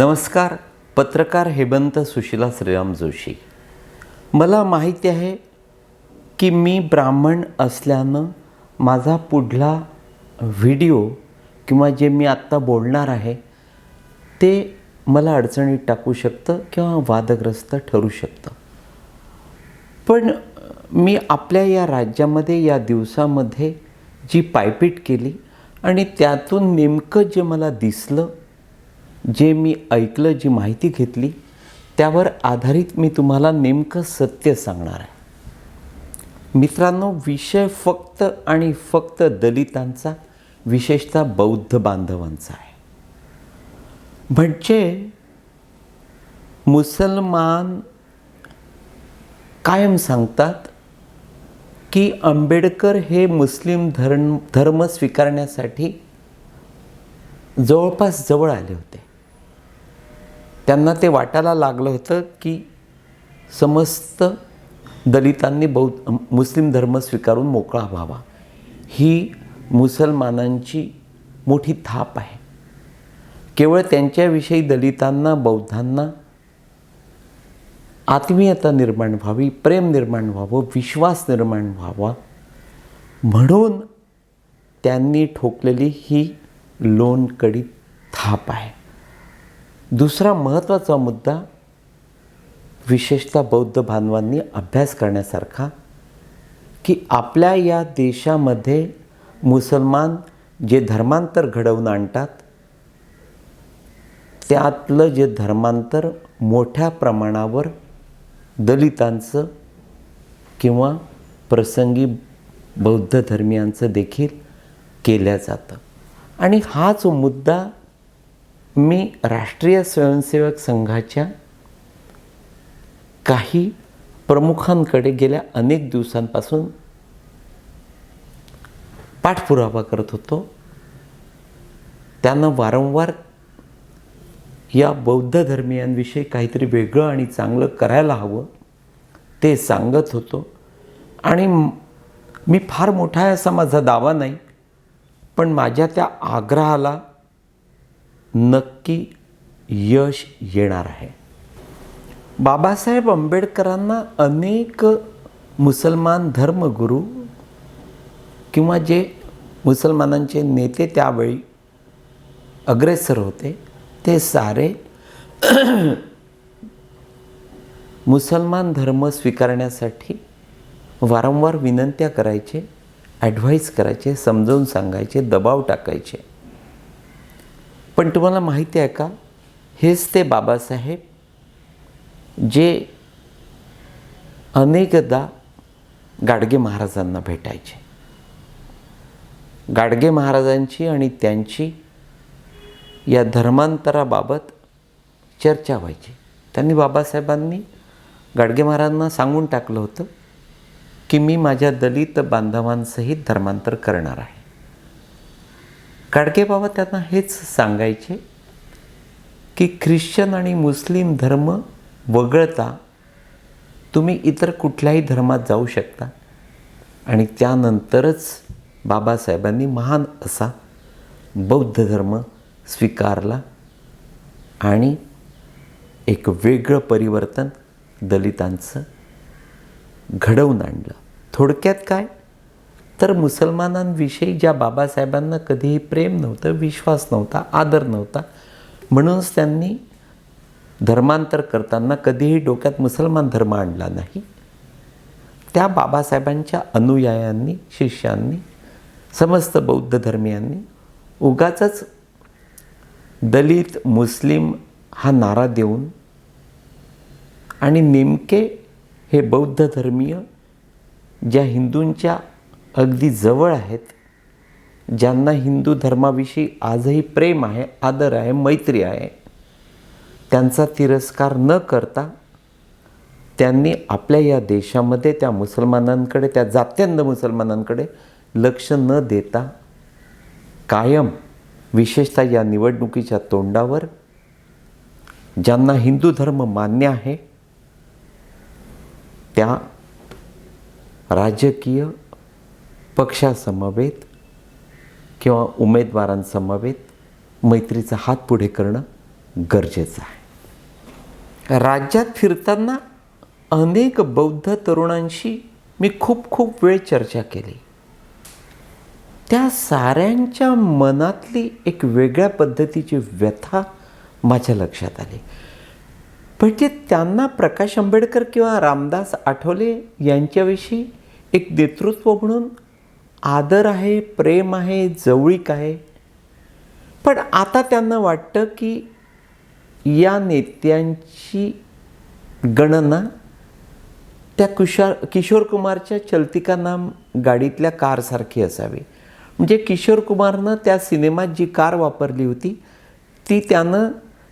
नमस्कार पत्रकार हेमंत सुशिला श्रीराम जोशी. मला माहिती आहे की मी ब्राह्मण असल्यानं माझा पुढला व्हिडिओ किंवा जे मी आत्ता बोलणार आहे ते मला अडचणीत टाकू शकतं किंवा वादग्रस्त ठरू शकतं. पण मी आपल्या या राज्यामध्ये या दिवसामध्ये जी पायपीट केली आणि त्यातून नेमकं जे मला दिसलं जे मी ऐकलं जी माहिती घेतली त्यावर आधारित मी तुम्हाला नेमकं सत्य सांगणार आहे. मित्रांनो विषय फक्त आणि फक्त दलितांचा विशेषतः बौद्ध बांधवांचा आहे. म्हणजे मुसलमान कायम सांगतात की आंबेडकर हे मुस्लिम धर्म धर्म स्वीकारण्यासाठी जवळपास जवळ आले होते. त्यांना ते वाटायला लागलं होतं की समस्त दलितांनी बौद्ध मुस्लिम धर्म स्वीकारून मोकळा व्हावा. ही मुसलमानांची मोठी थाप आहे. केवळ त्यांच्याविषयी दलितांना बौद्धांना आत्मीयता निर्माण व्हावी प्रेम निर्माण व्हावं विश्वास निर्माण व्हावा म्हणून त्यांनी ठोकलेली ही लोणकडी थाप आहे. दुसरा महत्त्वाचा मुद्दा विशेषतः बौद्ध बांधवांनी अभ्यास करण्यासारखा की आपल्या या देशामध्ये मुसलमान जे धर्मांतर घडवून आणतात त्यातलं जे धर्मांतर मोठ्या प्रमाणावर दलितांचं किंवा प्रसंगी बौद्ध धर्मियांचं देखील केल्या जातं. आणि हा जो मुद्दा मी राष्ट्रीय स्वयंसेवक संघाच्या काही प्रमुखांकडे गेल्या अनेक दिवसांपासून पाठपुरावा करत होतो. त्यांना वारंवार या बौद्ध धर्मियांविषयी काहीतरी वेगळं आणि चांगलं करायला हवं ते सांगत होतो. आणि मी फार मोठा आहे असा माझा दावा नाही पण माझ्या त्या आग्रहाला नक्की यश येणार आहे. बाबासाहेब आंबेडकरांना अनेक मुसलमान धर्मगुरू किंवा जे मुसलमानांचे नेते त्यावेळी अग्रेसर होते ते सारे मुसलमान धर्म स्वीकारण्यासाठी वारंवार विनंत्या करायचे ॲडव्हाईस करायचे समजावून सांगायचे दबाव टाकायचे. पण तुम्हाला माहिती आहे का? हेच ते बाबासाहेब जे अनेकदा गाडगे महाराजांना भेटायचे. गाडगे महाराजांची आणि त्यांची या धर्मांतराबाबत चर्चा व्हायची. त्यांनी बाबासाहेबांनी गाडगे महाराजांना सांगून टाकलं होतं की मी माझ्या दलित बांधवांसहित धर्मांतर करणार आहे. गाडगे बाबा त्यांना हेच सांगायचे की ख्रिश्चन आणि मुस्लिम धर्म वगळता तुम्ही इतर कुठल्याही धर्मात जाऊ शकता. आणि त्यानंतरच बाबासाहेबांनी महान असा बौद्ध धर्म स्वीकारला आणि एक वेगळं परिवर्तन दलितांचं घडवून आणलं. थोडक्यात काय? तर मुसलमानांविषयी ज्या बाबासाहेबांना कधीही प्रेम नव्हतं विश्वास नव्हता आदर नव्हता म्हणूनच त्यांनी धर्मांतर करताना कधीही डोक्यात मुसलमान धर्म आणला नाही. त्या बाबासाहेबांच्या अनुयायांनी शिष्यांनी समस्त बौद्ध धर्मियांनी उगाच दलित मुस्लिम हा नारा देऊन आणि नेमके हे बौद्ध धर्मीय ज्या हिंदूंच्या अगदी जवळ आहेत ज्यांना हिंदू धर्माविषयी आजही प्रेम आहे आदर आहे मैत्री आहे. त्यांचा तिरस्कार न करता त्यांनी आपल्या या देशामध्ये त्या मुसलमानांकडे त्या जात्यांध मुसलमानांकडे लक्ष न देता कायम विशेषतः या निवडणुकीच्या तोंडावर ज्यांना हिंदू धर्म मान्य आहे त्या राजकीय पक्षासमवेत किंवा उमेदवारांसमवेत मैत्रीचा हात पुढे करणं गरजेचं आहे. राज्यात फिरताना अनेक बौद्ध तरुणांशी मी खूप खूप वेळ चर्चा केली. त्या साऱ्यांच्या मनातली एक वेगळ्या पद्धतीची व्यथा माझ्या लक्षात आली. म्हणजे त्यांना प्रकाश आंबेडकर किंवा रामदास आठवले यांच्याविषयी एक नेतृत्व म्हणून आदर आहे प्रेम आहे जवळीक आहे. पण आता त्यांना वाटतं की या नेत्यांची गणना त्या कुशार किशोर कुमारच्या चलती नाम गाडीतल्या कारसारखी असावी. म्हणजे किशोर कुमारनं त्या सिनेमात जी कार वापरली होती ती त्यानं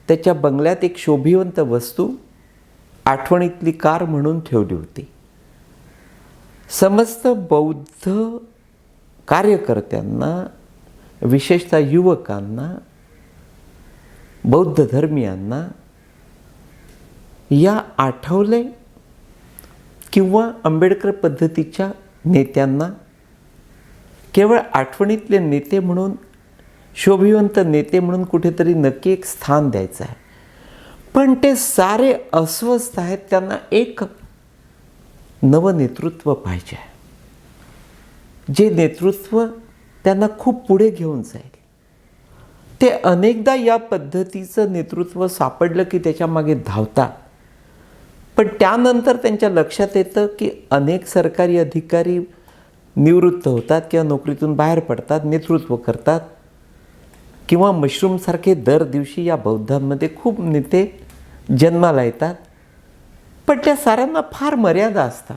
त्याच्या बंगल्यात एक शोभिवंत वस्तू आठवणीतली कार म्हणून ठेवली होती. समस्त बौद्ध कार्यकर्त्यांना विशेषतः युवकांना बौद्ध धर्मियांना या आठवले किंवा आंबेडकर पद्धतीच्या नेत्यांना केवळ आठवणीतले नेते म्हणून शोभिवंत नेते म्हणून कुठेतरी नक्की एक स्थान द्यायचं आहे. पण ते सारे अस्वस्थ आहेत त्यांना एक नवनेतृत्व पाहिजे आहे. जे नेतृत्व त्यांना खूप पुढे घेऊन जाईल. ते अनेकदा या पद्धतीचं नेतृत्व सापडलं की त्याच्यामागे धावतात. पण त्यानंतर त्यांच्या लक्षात येतं की अनेक सरकारी अधिकारी निवृत्त होतात किंवा नोकरीतून बाहेर पडतात नेतृत्व करतात. किंवा मशरूमसारखे दर दिवशी या बौद्धांमध्ये खूप नेते जन्माला येतात. पण त्या साऱ्यांना फार मर्यादा असतात.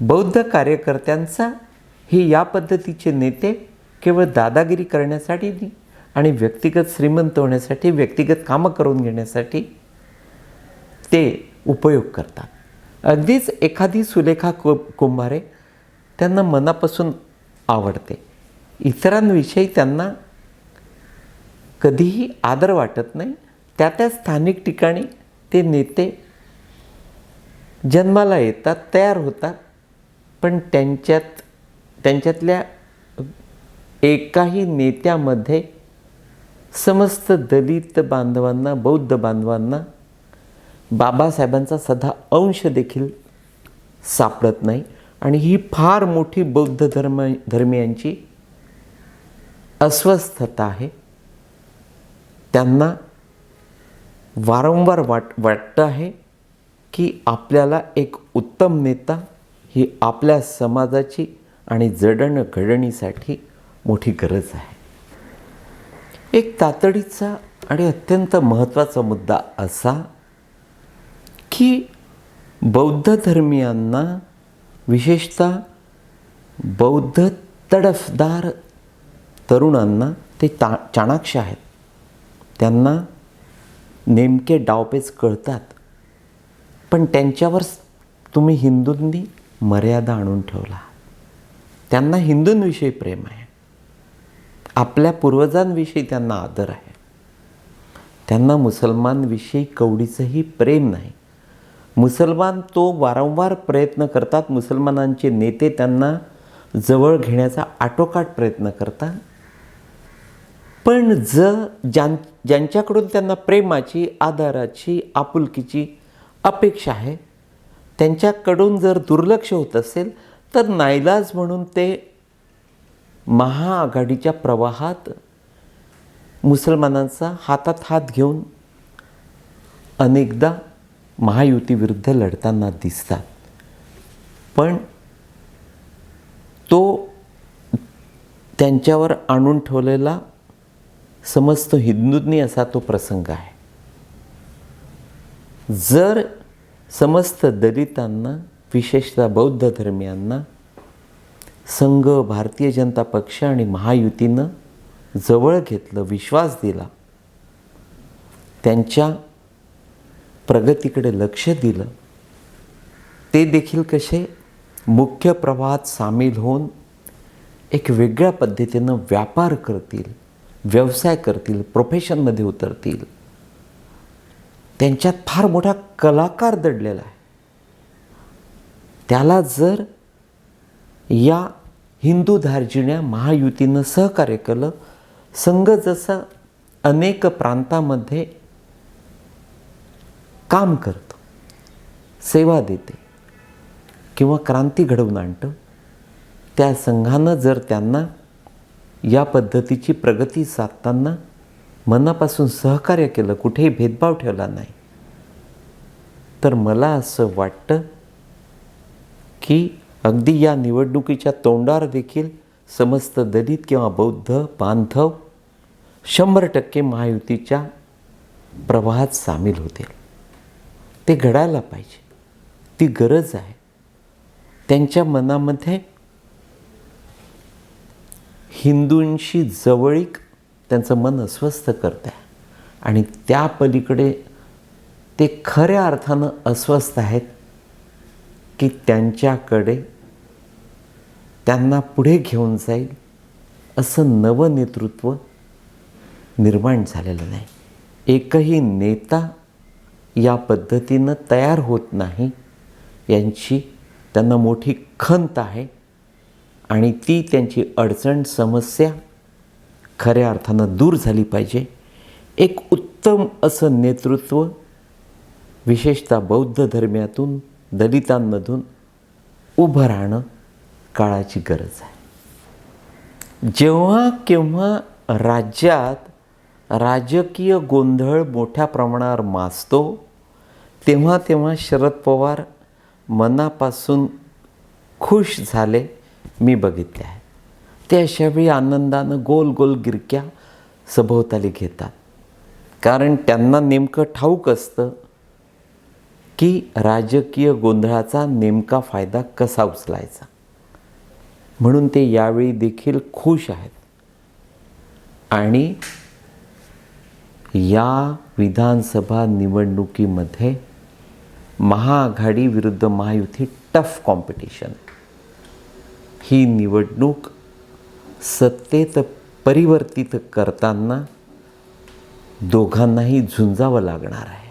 बौद्ध कार्यकर्त्यांचा हे या पद्धतीचे नेते केवळ दादागिरी करण्यासाठी नाही आणि व्यक्तिगत श्रीमंत होण्यासाठी व्यक्तिगत कामं करून घेण्यासाठी ते उपयोग करतात. अगदीच एखादी सुलेखा कु कुंभारे त्यांना मनापासून आवडते. इतरांविषयी त्यांना कधीही आदर वाटत नाही. त्या त्या स्थानिक ठिकाणी ते नेते जन्माला येतात तयार होतात. पण त्यांच्यात त्यांच्यातल्या एकाही नेत्यामध्ये समस्त दलित बांधवांना बौद्ध बांधवांना बाबासाहेबांचा सधा अंश देखील सापडत नाही. आणि ही फार मोठी बौद्ध धर्म धर्मियांची अस्वस्थता आहे. त्यांना वारंवार वाट वाटतं आहे की आपल्याला एक उत्तम नेता ही आपल्या समाजाची आणि जडणघडणीसाठी मोठी गरज आहे. एक तातडीचा आणि अत्यंत महत्त्वाचा मुद्दा असा की बौद्ध धर्मियांना विशेषतः बौद्ध तडफदार तरुणांना ते ता चाणाक्ष आहेत. त्यांना नेमके डावपेच कळतात. पण त्यांच्यावर तुम्ही हिंदूंनी मर्यादा आणून ठेवला. त्यांना हिंदूंविषयी प्रेम आहे. आपल्या पूर्वजांविषयी त्यांना आदर आहे. त्यांना मुसलमानविषयी कवडीचंही प्रेम नाही. मुसलमान तो वारंवार प्रयत्न करतात मुसलमानांचे नेते त्यांना जवळ घेण्याचा आटोकाट प्रयत्न करतात. पण ज ज्यां ज्यांच्याकडून त्यांना प्रेमाची आदराची आपुलकीची अपेक्षा आहे त्यांच्याकडून जर दुर्लक्ष होत असेल तर नाईलाज म्हणून ते महाआघाडीच्या प्रवाहात मुसलमानांचा हातात हात घेऊन अनेकदा महायुतीविरुद्ध लढताना दिसतात. पण तो त्यांच्यावर आणून ठेवलेला समस्त हिंदूंनी असा तो प्रसंग आहे. जर समस्त दलितांना विशेषतः बौद्ध धर्मियांना संघ भारतीय जनता पक्ष आणि महायुतीनं जवळ घेतलं विश्वास दिला. त्यांच्या प्रगतीकडे लक्ष दिलं. ते देखील कसे मुख्य प्रवाहात सामील होऊन एक वेगळ्या पद्धतीनं व्यापार करतील व्यवसाय करतील प्रोफेशनमध्ये उतरतील. त्यांच्यात फार मोठा कलाकार दडलेला आहे. त्याला जर या हिंदू धार्जिण्या महायुतीनं सहकार्य केलं संघ जसा अनेक प्रांतामध्ये काम करतो सेवा देते किंवा क्रांती घडवून आणतं त्या संघानं जर त्यांना या पद्धतीची प्रगती साधताना मनापासून सहकार्य केलं कुठेही भेदभाव ठेवला नाही. तर मला असं वाटतं की अगदी या निवडणुकीच्या तोंडावर देखील समस्त दलित किंवा बौद्ध बांधव शंभर टक्के महायुतीच्या प्रवाहात सामील होतील. ते घडायला पाहिजे. ती गरज आहे. त्यांच्या मनामध्ये हिंदूंशी जवळीक त्यांचं मन अस्वस्थ करत्या. आहे आणि त्या पलीकडे ते खऱ्या अर्थानं अस्वस्थ आहेत की त्यांच्याकडे त्यांना पुढे घेऊन जाईल असं नवं नेतृत्व निर्माण झालेलं नाही. एकही नेता या पद्धतीनं तयार होत नाही यांची त्यांना मोठी खंत आहे आणि ती त्यांची अडचण समस्या खऱ्या अर्थानं दूर झाली पाहिजे. एक उत्तम असं नेतृत्व विशेषतः बौद्ध धर्मातून दलितांमधून उभं राहणं काळाची गरज आहे. जेव्हा केव्हा राज्यात राजकीय गोंधळ मोठ्या प्रमाणावर माजतो तेव्हा तेव्हा शरद पवार मनापासून खुश झाले मी बघितले आहे. ते अशावेळी आनंदानं गोल गोल गिरक्या सभोवताली घेतात. कारण त्यांना नेमकं ठाऊक असतं की राजकीय गोंधळाचा नेमका फायदा कसा उचलायचा. म्हणून ते यावेळी देखील खुश आहेत. आणि या विधानसभा निवडणुकीमध्ये महाआघाडी विरुद्ध महायुती टफ कॉम्पिटिशन. ही निवडणूक सत्तेत परिवर्तित करताना दोघांनाही झुंजावं लागणार आहे.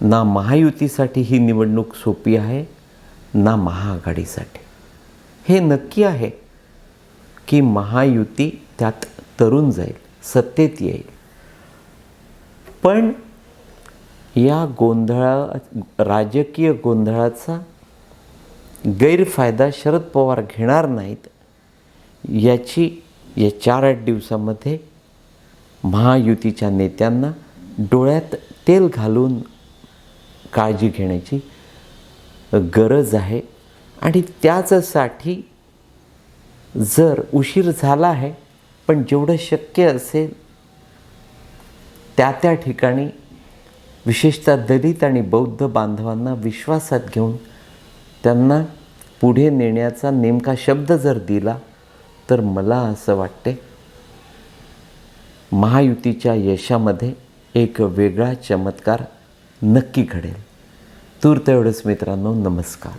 ना महायुतीसाठी ही निवडणूक सोपी आहे ना महाआघाडीसाठी. हे नक्की आहे की महायुती त्यात तरुण जाईल सत्तेत येईल. पण या गोंधळा राजकीय गोंधळाचा गैरफायदा शरद पवार घेणार नाहीत याची या चार आठ दिवसामध्ये महायुतीच्या नेत्यांना डोळ्यात तेल घालून काळजी घेण्याची गरज आहे. आणि त्याचसाठी जर उशीर झाला आहे पण जेवढं शक्य असेल त्या त्या ठिकाणी विशेषतः दलित आणि बौद्ध बांधवांना विश्वासात घेऊन त्यांना पुढे नेण्याचा नेमका शब्द जर दिला तर मला असं वाटते महायुतीच्या यशामध्ये एक वेगळा चमत्कार नक्की घडेल. तूर्त एवढंच मित्रांनो नमस्कार.